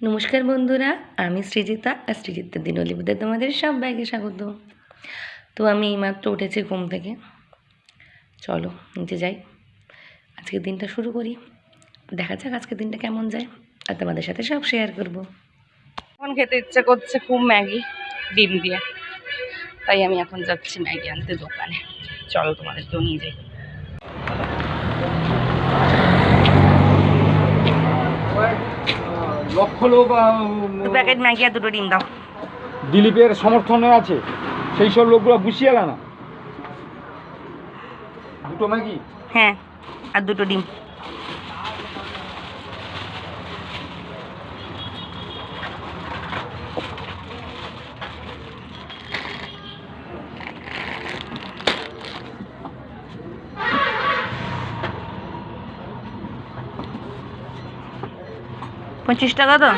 নমস্কার বন্ধুরা, আমি সৃজিতা আর সৃজিতা দিনলিপিতে তোমাদের সব ব্যাগে স্বাগত। তো আমি এইমাত্র উঠেছি ঘুম থেকে। চলো, নিচে যাই। আজকের দিনটা শুরু করি। দেখা যাক আজকের দিনটা কেমন যায়, আর তোমাদের সাথে সব শেয়ার করব। এখন খেতে ইচ্ছে করছে খুব ম্যাগি, ডিম দিয়ে। তাই আমি এখন যাচ্ছি ম্যাগি আনতে দোকানে। চলো তোমাদেরকেও নিয়ে যাই। লক্ষ লোক দু প্যাকেট ম্যাগি আর দুটো ডিম দাও। দিলীপের সমর্থনে আছে সেই সব লোকগুলো বুঝিয়ে গেল না? দুটো ম্যাগি? হ্যাঁ আর দুটো ডিম। পঁচিশ টাকা তো?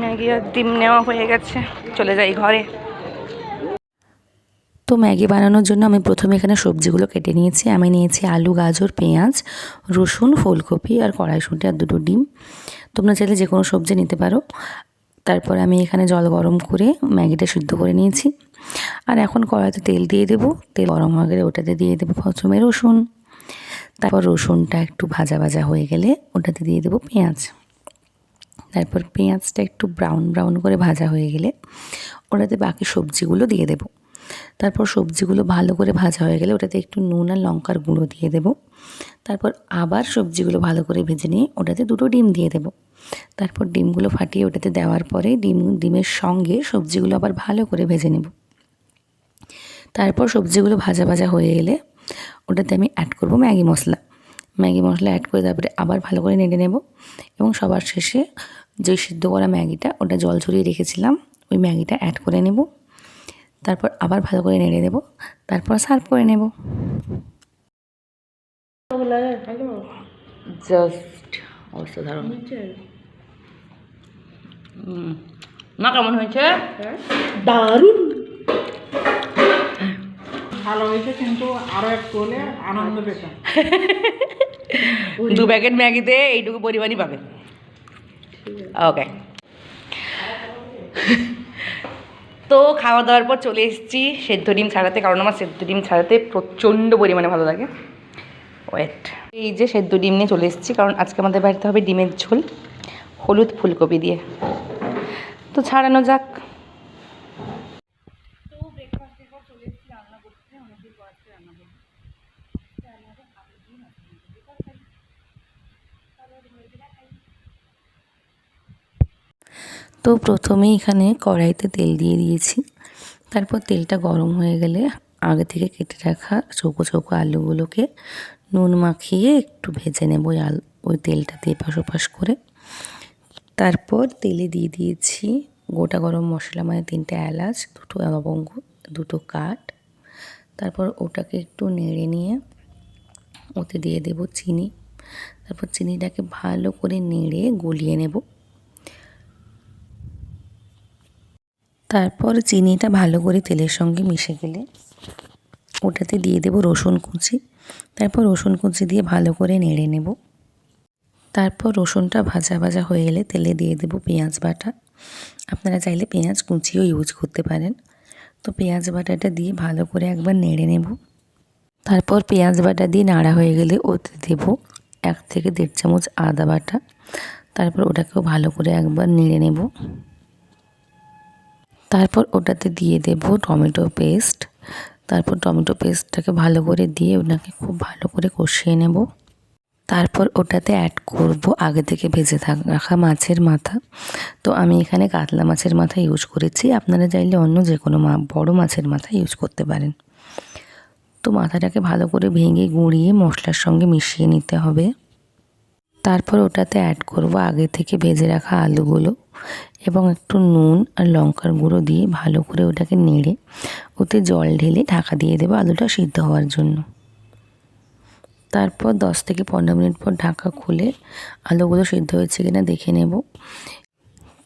ম্যাগি আর ডিম নেওয়া হয়ে গেছে। চলে যাই ঘরে। তো ম্যাগি বানানোর জন্য আমি প্রথমে এখানে সবজিগুলো কেটে নিয়েছি। আমি নিয়েছি আলু, গাজর, পেঁয়াজ, রসুন, ফুলকপি আর কড়াইশুঁটি আর দুটো ডিম। তোমরা চাইলে যে কোনো সবজি নিতে পারো। তারপরে আমি এখানে জল গরম করে ম্যাগিটা সিদ্ধ করে নিয়েছি। আর এখন কড়াইতে তেল দিয়ে দেবো। তেল গরম হয়ে গেলে ওটাতে দিয়ে দেবো প্রথমে রসুন। তারপর রসুনটা একটু ভাজা ভাজা হয়ে গেলে ওটাতে দিয়ে দেবো পেঁয়াজ। তারপর পেঁয়াজটা একটু ব্রাউন ব্রাউন করে ভাজা হয়ে গেলে ওটাতে বাকি সবজিগুলো দিয়ে দেবো। তারপর সবজিগুলো ভালো করে ভাজা হয়ে গেলে ওটাতে একটু নুন আর লঙ্কার গুঁড়ো দিয়ে দেবো। তারপর আবার সবজিগুলো ভালো করে ভেজে নিয়ে ওটাতে দুটো ডিম দিয়ে দেবো। তারপর ডিমগুলো ফাটিয়ে ওটাতে দেওয়ার পরে ডিম, ডিমের সঙ্গে সবজিগুলো আবার ভালো করে ভেজে নেব। তারপর সবজিগুলো ভাজা ভাজা হয়ে গেলে ওটাতে আমি অ্যাড করব Maggi masala. Maggi masala add করে তারপরে আবার ভালো করে নেড়ে নেব এবং সবার শেষে যে সিদ্ধ করা ম্যাগিটা ওটা জল ঝরিয়ে রেখেছিলাম, ওই ম্যাগিটা অ্যাড করে নেব। তারপর আবার ভালো করে নেড়ে দেবো তারপর সার্ভ করে নেব। জাস্ট অসাধারণ। হুম। মা কেমন হয়েছে? দারুণ। ভালো হয়েছে কিন্তু আরও একটু হলে আনন্দ পেতাম দু প্যাকেট ম্যাগিতে এইটুকু পরিমাণই পাবে। ওকে তো খাওয়া দাওয়ার পর চলে এসেছি সেদ্ধ ডিম ছাড়াতে, কারণ আমার সেদ্ধ ডিম ছাড়াতে প্রচণ্ড পরিমাণে ভালো লাগে। ওয়েট। এই যে সেদ্ধ ডিম নিয়ে চলে এসেছি, কারণ আজকে আমাদের বাড়িতে হবে ডিমের ঝোল, হলুদ ফুলকপি দিয়ে। তো ছাড়ানো যাক। তো প্রথমেই এখানে কড়াইতে তেল দিয়ে দিয়েছি। তারপর তেলটা গরম হয়ে গেলে আগে থেকে কেটে রাখা চৌকো চৌকো আলুগুলোকে নুন মাখিয়ে একটু ভেজে নেব ওই আলু ওই তেলটা দিয়ে পাশ ওপাশ করে। তারপর তেলে দিয়ে দিয়েছি গোটা গরম মশলা মানে তিনটে এলাচ, দুটো লবঙ্গ, দুটো কাঠ। তারপর ওটাকে একটু নেড়ে নিয়ে ওতে দিয়ে দেব চিনি। তারপর চিনিটাকে ভালো করে নেড়ে গলিয়ে নেব। তারপর চিনিটা ভালো করে তেলের সঙ্গে মিশে গেলে ওটাতে দিয়ে দেব রসুন কুচি। তারপর রসুন কুচি দিয়ে ভালো করে নেড়ে নেব। তারপর রসুনটা ভাজা ভাজা হয়ে গেলে তেলে দিয়ে দেব পেঁয়াজ বাটা। আপনারা চাইলে পেঁয়াজ কুচিও ইউজ করতে পারেন। তো পেঁয়াজ বাটাটা দিয়ে ভালো করে একবার নেড়ে নেব। তারপর পেঁয়াজ বাটা দিয়ে নাড়া হয়ে গেলে ওতে দেব এক থেকে দেড় চামচ আদা বাটা। তারপর ওটাকেও ভালো করে একবার নেড়ে নেব। তারপর ওটাতে দিয়ে দেব টমেটো পেস্ট। তারপর টমেটো পেস্টটাকে ভালো করে দিয়ে ওটাকে খুব ভালো করে কষিয়ে নেব। তারপর ওটাতে অ্যাড করব আগে থেকে ভেজে থাকা, রাখা মাছের মাথা। তো আমি এখানে কাতলা মাছের মাথা ইউজ করেছি। আপনারা চাইলে অন্য যে কোনো মা, বড়ো মাছের মাথা ইউজ করতে পারেন। তো মাথাটাকে ভালো করে ভেঙে গুঁড়িয়ে মশলার সঙ্গে মিশিয়ে নিতে হবে। তারপর ওটাতে অ্যাড করব আগে থেকে ভেজে রাখা আলুগুলো এবং একটু নুন আর লঙ্কার গুঁড়ো দিয়ে ভালো করে ওটাকে নেড়ে ওতে জল ঢেলে ঢাকা দিয়ে দেবো আলুটা সিদ্ধ হওয়ার জন্য। তারপর দশ থেকে পনেরো মিনিট পর ঢাকা খুলে আলুগুলো সিদ্ধ হয়েছে কিনা দেখে নেব।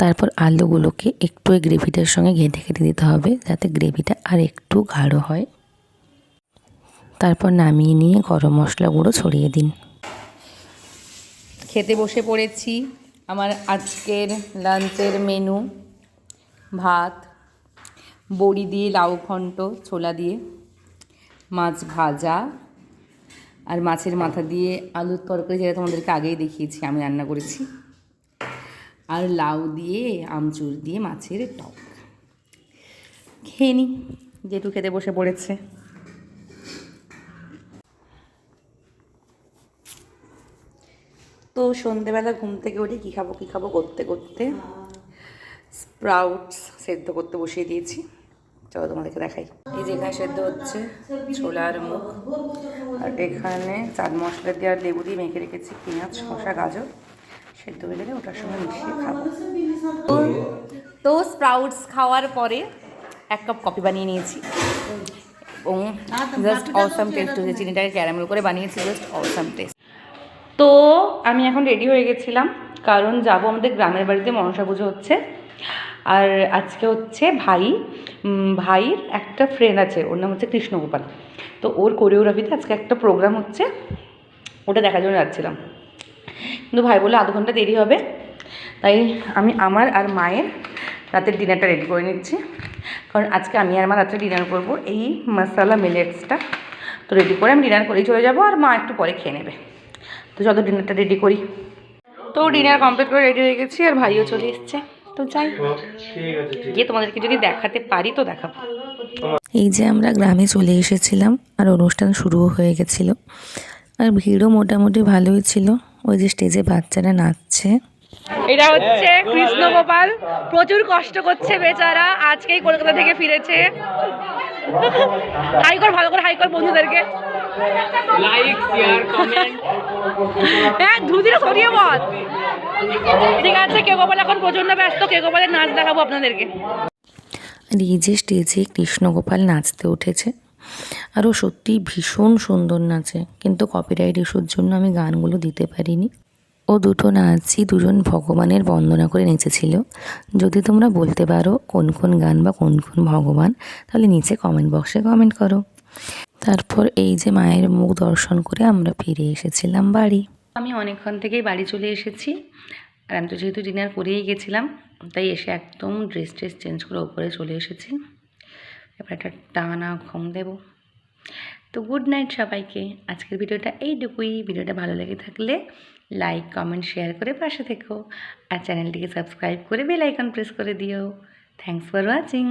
তারপর আলুগুলোকে একটু এই গ্রেভিটার সঙ্গে ঘেঁটে ঘেঁটে দিতে হবে যাতে গ্রেভিটা আর একটু গাঢ় হয়। তারপর নামিয়ে নিয়ে গরম মশলা গুঁড়ো ছড়িয়ে দিন। খেতে বসে পড়েছি। আমার আজকের লাঞ্চের মেনু, ভাত, বড়ি দিয়ে লাউ ঘন্ট, ছোলা দিয়ে মাছ ভাজা, আর মাছের মাথা দিয়ে আলুর তরকারি যেটা তোমাদেরকে আগেই দেখিয়েছি, আমি রান্না করেছি। আর লাউ দিয়ে আমচুর দিয়ে মাছের টক। খেয়ে নি জেঠু খেতে বসে পড়েছে। তো সন্ধেবেলা ঘুম থেকে উঠে কী খাব কী খাব করতে করতে স্প্রাউটস সেদ্ধ করতে বসিয়ে দিয়েছি। চলো তোমাদেরকে দেখাই। এই যে এখানে সেদ্ধ হচ্ছে ছোলার মুখ। আর এখানে চাট মশলা দিয়ে আর লেবু দিয়ে মেখে রেখেছি পেঁয়াজ, শসা, গাজর। সেদ্ধ হয়ে গেলে ওটার সঙ্গে মিশিয়ে খাব। তো স্প্রাউটস খাওয়ার পরে এক কাপ কফি বানিয়ে নিয়েছি। এবং জাস্ট অসাম টেস্ট হয়েছে। চিনিটাকে ক্যারামেল করে বানিয়েছি জাস্ট অসাম টেস্ট তো আমি এখন রেডি হয়ে গেছিলাম, কারণ যাব আমাদের গ্রামের বাড়িতে, মনসা পুজো হচ্ছে। আর আজকে হচ্ছে ভাই ভাইয়ের একটা ফ্রেন্ড আছে, ওর নাম হচ্ছে কৃষ্ণগোপাল। তো ওর কোরিওগ্রাফিতে আজকে একটা প্রোগ্রাম হচ্ছে, ওটা দেখার জন্য যাচ্ছিলাম। কিন্তু ভাই বলে আধ ঘণ্টা দেরি হবে, তাই আমি আমার আর মায়ের রাতের ডিনারটা রেডি করে নিচ্ছি। কারণ আজকে আমি আর মা রাত্রে ডিনার করব, এই মশালা মিলেটসটা তো রেডি করে আমি ডিনার করেই চলে যাব, আর মা একটু পরে খেয়ে নেবে। তো চলো ডিনারটা রেডি করি। তো ডিনার কমপ্লিট করে রেডি হয়ে গেছি আর ভাইও চলে এসছে। তো যাই। গিয়ে তোমাদেরকে যদি দেখাতে পারি তো দেখাবো। এই যে আমরা গ্রামে চলে এসেছিলাম আর অনুষ্ঠান শুরুও হয়ে গেছিল। আর ভিড়ও মোটামুটি ভালোই ছিল। ওই যে স্টেজে বাচ্চারা নাচছে। এটা হচ্ছে কৃষ্ণগোপাল। প্রচুর কষ্ট করছে বেচারা। আজকেই কলকাতা থেকে ফিরেছে। হাই কর ভালো করে হাই কর বন্ধুদেরকে। লাইক শেয়ার কমেন্ট হ্যাঁ সরিয়ে বল। ঠিক আছে কে গোপাল এখন প্রচণ্ড ব্যস্ত নাচ দেখাবো আপনাদেরকে। আর এই যে স্টেজে কৃষ্ণগোপাল নাচতে উঠেছে আর ও সত্যিই ভীষণ সুন্দর নাচে কিন্তু কপিরাইট ইস্যুর জন্য আমি গানগুলো দিতে পারিনি। ও দুটো নাচই দুজন ভগবানের বন্দনা করে নেচেছিল। যদি তোমরা বলতে পারো কোন কোন গান বা কোন কোন ভগবান তাহলে নিচে কমেন্ট বক্সে কমেন্ট করো। তারপর এই যে মায়ের মুখ দর্শন করে আমরা ফিরে এসেছিলাম বাড়ি। আমি অনেকক্ষণ থেকেই বাড়ি চলে এসেছি। আর আমি তো যেহেতু ডিনার করেই গেছিলাম, তাই এসে একদম ড্রেস ট্রেস চেঞ্জ করে ওপরে চলে এসেছি। এবার একটা টানা ঘুম দেবো। তো গুড নাইট সবাইকে। আজকের ভিডিওটা এইটুকুই। ভিডিওটা ভালো লেগে থাকলে লাইক কমেন্ট শেয়ার করে পাশে থেকো। আর চ্যানেলটিকে সাবস্ক্রাইব করে বেল আইকন প্রেস করে দিও। Thanks for watching